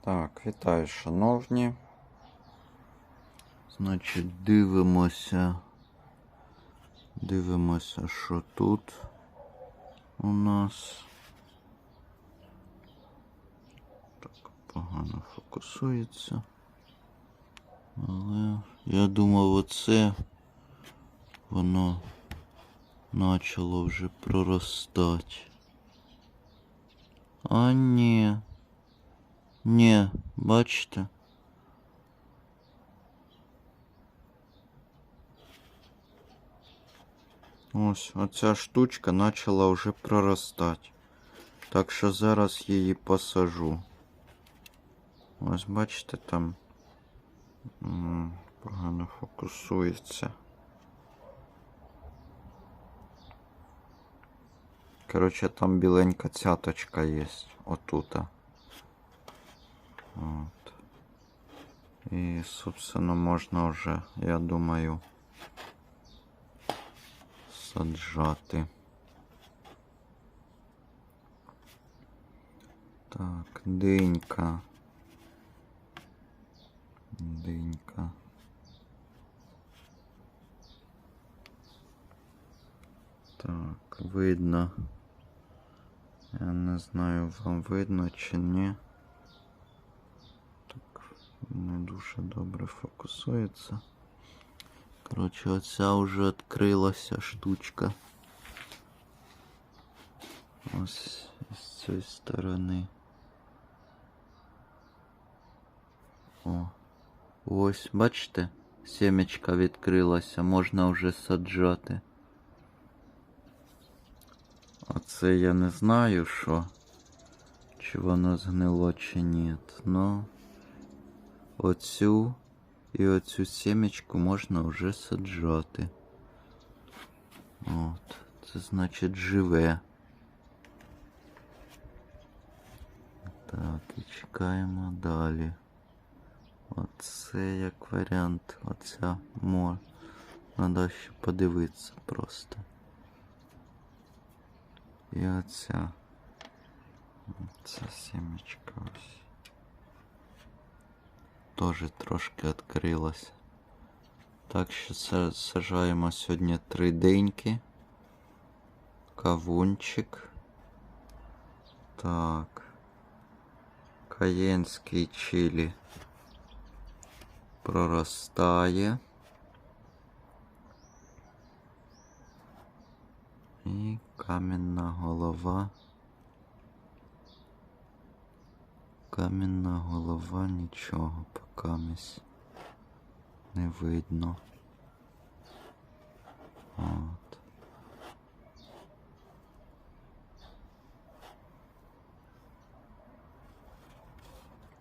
Так, вітаю, шановні. Значить, дивимося. Дивимося, що тут у нас. Так, погано фокусується. Але я думав, оце воно почало вже проростати. А ні. Ні, бачите? Ось оця штучка почала вже проростати. Так що зараз її посажу. Ось бачите, там м, погано фокусується. Коротше, там біленька цяточка є. Отута. От. І, собственно, можна вже, я думаю, саджати. Так, динька. Динька. Так, видно. Я не знаю, вам видно чи ні. Так, не дуже добре фокусується. Коротше, оця вже відкрилася штучка. Ось з цієї сторони. О, ось, бачите, сімечка відкрилася, можна вже саджати. Оце я не знаю, що, чи воно згнило, чи ні. Ну, оцю і оцю сімечку можна вже саджати. От, це значить живе. Так, і чекаємо далі. Оце як варіант. Оця мо. Надо ще подивитися просто. І оця. Ця сімечка ось. Тоже трошки відкрилася. Так що сажаємо сьогодні три деньки. Кавунчик. Так. Каєнський чилі проростає. І камінна голова. Камінна голова нічого покамість не видно. От.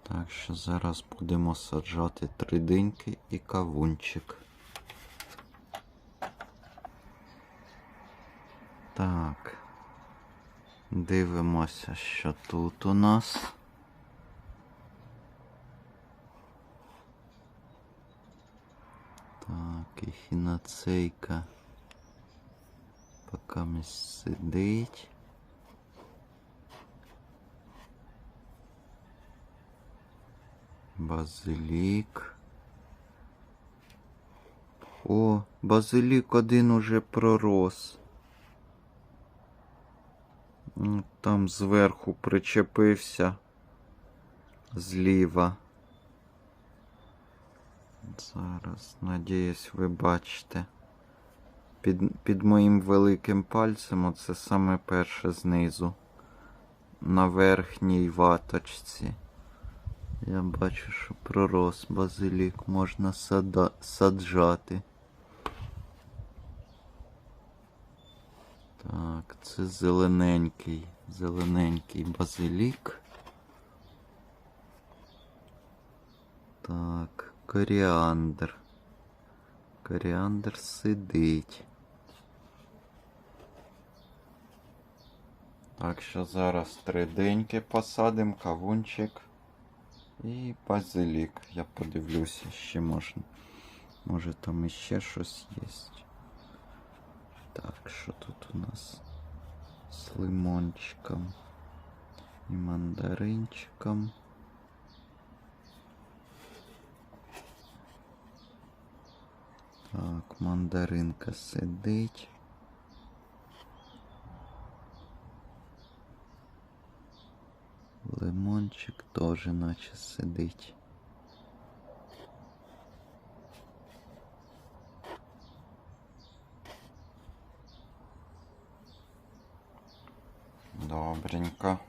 Так що зараз будемо саджати тридиньки і кавунчик. Так. Дивимося, що тут у нас. Так, і хіноцейка поки сидить. Базилік. О, базилік один уже пророс. Там зверху причепився зліва. Зараз, надіюсь, ви бачите. Під, під моїм великим пальцем оце саме перше знизу. На верхній ваточці. Я бачу, що пророс базилік можна сада, саджати. Так, це зелененький, зелененький базилік. Так, коріандр. Коріандр сидить. Так що зараз три деньки посадимо, кавунчик і базилік. Я подивлюся, ще можна. Може там іще щось є. Так, що тут у нас з лимончиком і мандаринчиком. Так, мандаринка сидить. Лимончик теж наче сидить. Добренько.